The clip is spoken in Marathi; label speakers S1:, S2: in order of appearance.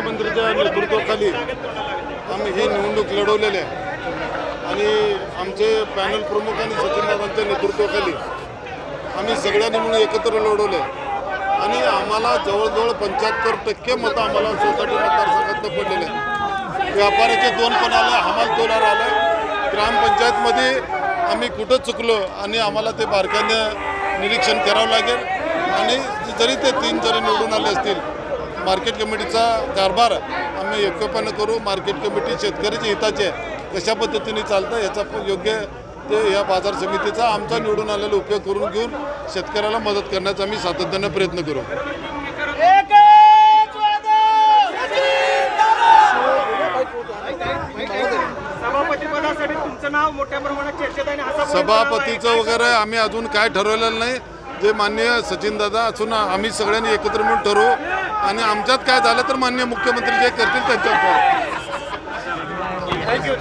S1: मुख्यमंत्रीच्या नेतृत्वाखाली आम्ही ही निवडणूक लढवलेली आहे. आणि आमचे पॅनल प्रमुख आणि सचिनदादांच्या नेतृत्वाखाली आम्ही सगळ्यांनी म्हणून एकत्र लढवले आणि आम्हाला जवळजवळ पंच्याहत्तर टक्के मतं आम्हाला सोसायटी मतदारसंघातनं पडलेले आहेत. व्यापाऱ्याचे दोन पण आले हमाल तोलार आलं. ग्रामपंचायतमध्ये आम्ही कुठं चुकलो आणि आम्हाला ते बारकाईनं निरीक्षण करावं लागेल. आणि जरी ते तीन जरी निवडून आले असतील मार्केट कमिटीचा कारभार आम्ही एकपानं करू. मार्केट कमिटी शेतकऱ्याच्या हिताची कशा पद्धतीने चालतं याचा योग्य ते या बाजार समितीचा आमचा निवडून आलेला उपयोग करून घेऊन शेतकऱ्याला मदत करण्याचा आम्ही सातत्यानं प्रयत्न करू. सभापतीचं वगैरे आम्ही अजून काय ठरवलेलं नाही. जे मान्य सचिनदादा असून आम्ही सगळ्यांनी एकत्र मिळून ठरवू. आणि आमच्यात काय झालं तर मान्य मुख्यमंत्री जे करतील त्यांच्यावर थँक्यू